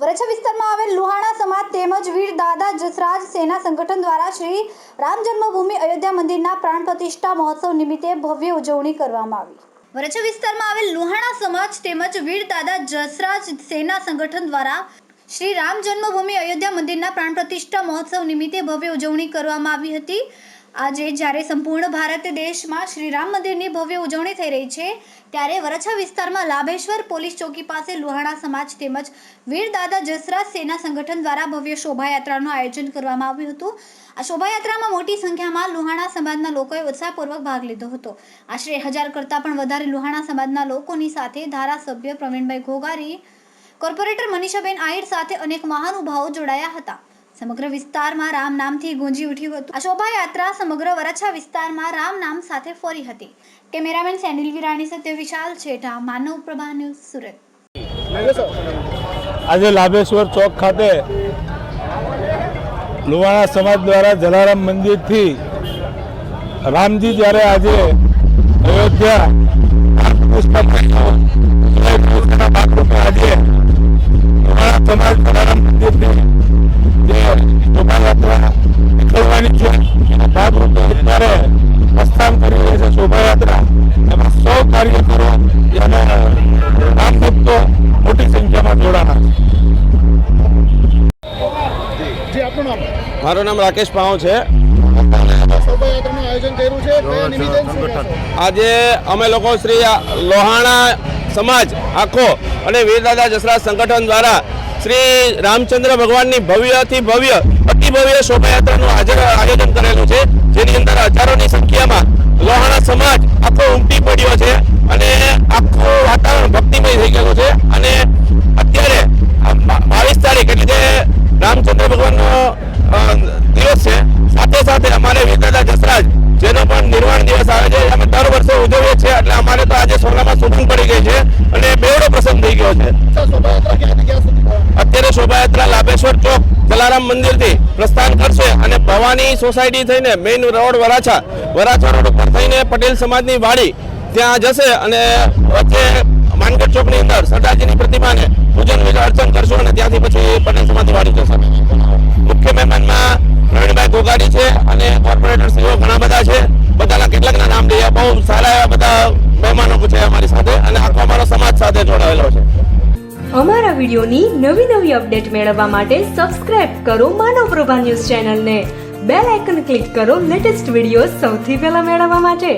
વરછા વિસ્તારમાં આવેલ લુહાણા સમાજ તેમજ વીર દાદા જસરાજ સેના સંગઠન દ્વારા શ્રી રામ જન્મભૂમિ અયોધ્યા મંદિરના પ્રાણ પ્રતિષ્ઠા મહોત્સવ નિમિત્તે ભવ્ય ઉજવણી કરવામાં આવી. વરછા વિસ્તારમાં આવેલ લુહાણા સમાજ તેમજ વીર દાદા જસરાજ સેના સંગઠન દ્વારા શ્રી રામ જન્મભૂમિ અયોધ્યા મંદિરના પ્રાણ પ્રતિષ્ઠા મહોત્સવ નિમિત્તે ભવ્ય ઉજવણી કરવામાં આવી હતી. આજે જ્યારે સંપૂર્ણ ભારત દેશમાં શ્રી રામ મંદિરની ભવ્ય ઉજવણી થઈ રહી છે, ત્યારે વરછા વિસ્તારમાં લાભેશ્વર પોલીસ ચોકી પાસે લુહાણા સમાજ તેમજ વીર દાદા જસરાજ સેના સંગઠન દ્વારા ભવ્ય શોભાયાત્રાનું આયોજન કરવામાં આવ્યું હતું. આ શોભાયાત્રામાં મોટી સંખ્યામાં લુહાણા સમાજના લોકોએ ઉત્સાહપૂર્વક ભાગ લીધો હતો. આશરે હજાર કરતાં પણ વધારે લુહાણા સમાજના લોકોની સાથે ધારાસભ્ય પ્રવીણભાઈ ઘોઘારી, કોર્પોરેટર મનીષાબેન આહિર સાથે અનેક મહાનુભાવો જોડાયા હતા. સમગ્ર વિસ્તારમાં રામ નામથી ગુંજી ઉઠ્યું હતું. આ શોભાયાત્રા સમગ્ર વરછા વિસ્તારમાં રામ નામ સાથે ફરી હતી. કેમેરામેન સેનિલ વિરાણી સાથે વિશાલ છેઠા, માનવ પ્રભા ન્યૂઝ સુરત. આજે લાભેશ્વર ચોક ખાતે લુવાણા સમાજ દ્વારા જલારામ મંદિરથી રામજી જ્યારે આજે અયોધ્યા મારું નામ રાકેશ પાઉ છે? આજે અમે લોકો શ્રી લોહાણા સમાજ, આખો અને વીરદાદા જસરાજ સંગઠન દ્વારા શ્રી રામચંદ્ર ભગવાનની ભવ્યથી ભવ્ય, અતિ ભવ્ય શોભાયાત્રાનું આયોજન કરેલું છે જેની અંદર હજારોની સંખ્યામાં પ્રસંગ છે? અત્યારે શોભાયાત્રા લાભેશ્વર ચોક જલારામ મંદિરથી પ્રસ્થાન કરશે અને ભવાની સોસાયટી થઈને main road Varachha Varachha road ઉપર થઈને પટેલ સમાજની વાડી ત્યાં જશે અને વચ્ચે માનગઢ ચોકની અંદર સરદારજીની પ્રતિમાને પૂજન વિધિ અર્ચન કરશો અને ત્યાંથી પછી પટેલ સમાજની વાડી જશે અને અમારો સમાજ સાથે જોડાયેલો છે. અમારા વિડીયોની નવી નવી અપડેટ મેળવવા માટે સબસ્ક્રાઇબ કરો માનવ પ્રભા ન્યૂઝ ચેનલને. બેલ આઇકન ક્લિક કરો લેટેસ્ટ વીડિયો સૌથી પહેલા મેળવવા માટે.